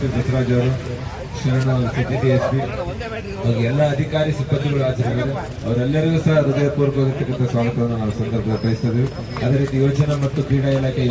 ಶ್ರೀ ಬಸವರಾಜ್ ಅವರು ಶರಣ city S P ಹಾಗೂ ಎಲ್ಲ ಅಧಿಕಾರಿ ಸಿಬ್ಬಂದಿಗಳು ಹಾಜರಿದ್ದಾರೆ. ಅವರೆಲ್ಲರಿಗೂ ಸಹ ಹೃದಯಪೂರ್ವಕವಾಗಿರ್ತಕ್ಕಂಥ ಸ್ವಾಗತವನ್ನು ನಾವು ಸಂದರ್ಭದಲ್ಲಿ ಬಯಸ್ತಿದ್ದೀವಿ ಅದೇ ರೀತಿ ಯೋಜನಾ ಮತ್ತು ಕ್ರೀಡಾ ಇಲಾಖೆ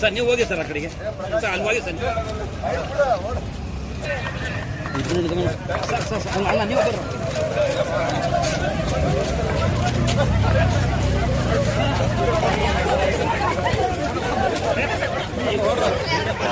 ಸರ್, ನೀವು ಹೋಗಿ ಸರ್ ಆ ಕಡೆಗೆ. ಸರ್ ಸರ್ ಅಲ್ಲ ನೀವು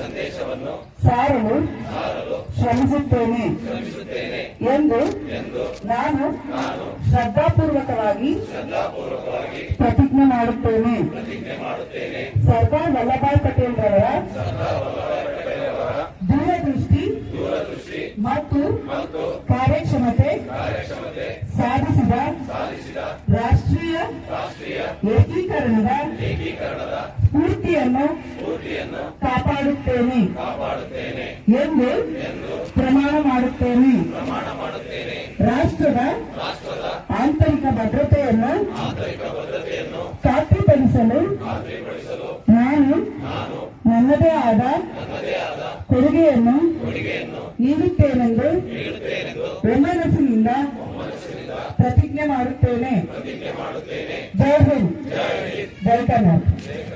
ಸಂದೇಶವನ್ನು ಸಾರಲು ಶ್ರಮಿಸುತ್ತೇನೆ ಎಂದು ನಾನು ಶ್ರದ್ಧಾಪೂರ್ವಕವಾಗಿ ಪ್ರತಿಜ್ಞೆ ಮಾಡುತ್ತೇನೆ. ಸರ್ದಾರ್ ವಲ್ಲಭಾಯ್ ಪಟೇಲ್ ರವರ ದೂರದೃಷ್ಟಿ ಮತ್ತು ಕಾರ್ಯಕ್ಷಮತೆ ಕಾಪಾಡುತ್ತೇನೆ. ಕಾಪಾಡುತ್ತೇನೆ. ಎಂದು ಪ್ರಮಾಣ ಮಾಡುತ್ತೇನೆ. ಪ್ರಮಾಣ ಮಾಡುತ್ತೇನೆ. ರಾಷ್ಟ್ರದ ರಾಷ್ಟ್ರದ ಆಂತರಿಕ ಭದ್ರತೆಯನ್ನು ಆಂತರಿಕ ಭದ್ರತೆಯನ್ನು ಖಾತ್ರಿಪಡಿಸಲು ನಾನು ನನ್ನದೇ ಆದ ಕೊಡುಗೆಯನ್ನು ನೀಡುತ್ತೇನೆಂದು ಒಮ್ಮನಸ್ಸಿನಿಂದ ಪ್ರತಿಜ್ಞೆ ಮಾಡುತ್ತೇನೆ. ಜೈ ಹಿಂದ್. ಜೈ ಕರ್ನಾಟಕ.